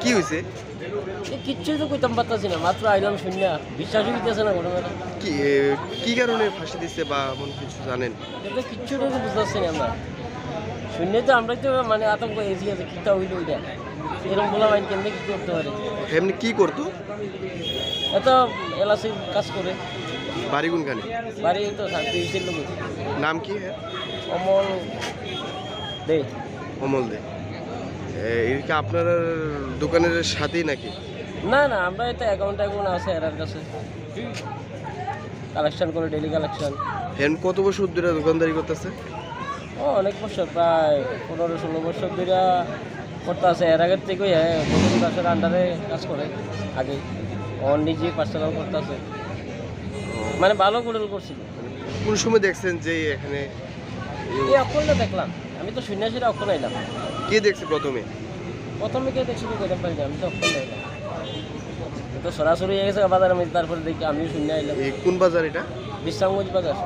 কি হয়েছে কিচ্ছুই তো কইতাম পারতাছি না মাত্র আইলাম শূন্য বিশ্বাসই দিতেছে না ঘটনাটা কি কি কারণে ফাঁসি দিচ্ছে বা এমন কিছু জানেন? এটা কিচ্ছু তো বুঝতে পারছি না আমরা। শূন্যে তো আমরা তো মানে আতঙ্ক এসি আছে কিটা হইল ওইটা। এরকম বলা মাইন কেমনি কি করতে পারে? এমনি কি করতো? এত এলাসি কাজ করে। বাড়ি কোনখানে? বাড়ি তো থাকতে নাম কি? অমল দে। অমল দে। এ, এর কি আপনার দোকানের সাথেই নাকি? না না আমরা এটা অ্যাকাউন্ট অ্যাকাউন্ট আছে এরার কাছে। কালেকশন করে ডেলি কালেকশন হেন কত বছর ধরে দোকানদারি করতেছে? ও অনেক বছর প্রায় পনেরো ষোলো বছর ধরে করতে আছে এর আগের থেকেই হ্যাঁ দাসের আন্ডারে কাজ করে আগে। ও নিজে পার্সোনাল করতে আছে মানে ভালো করে করছিল কোন সময় দেখছেন যে এখানে এই অক্ষরটা দেখলাম। আমি তো সন্ন্যাসীরা অক্ষণ আইলাম কে দেখছে প্রথমে? প্রথমে কে দেখছি কইতে পারি না আমি তো অক্ষণ আইলাম তো সরাসরি হয়ে গেছে বাজার আমি তারপরে দেখি আমিও শূন্য আইলাম এই কোন বাজার এটা? বিশ্রামগঞ্জ বাজার।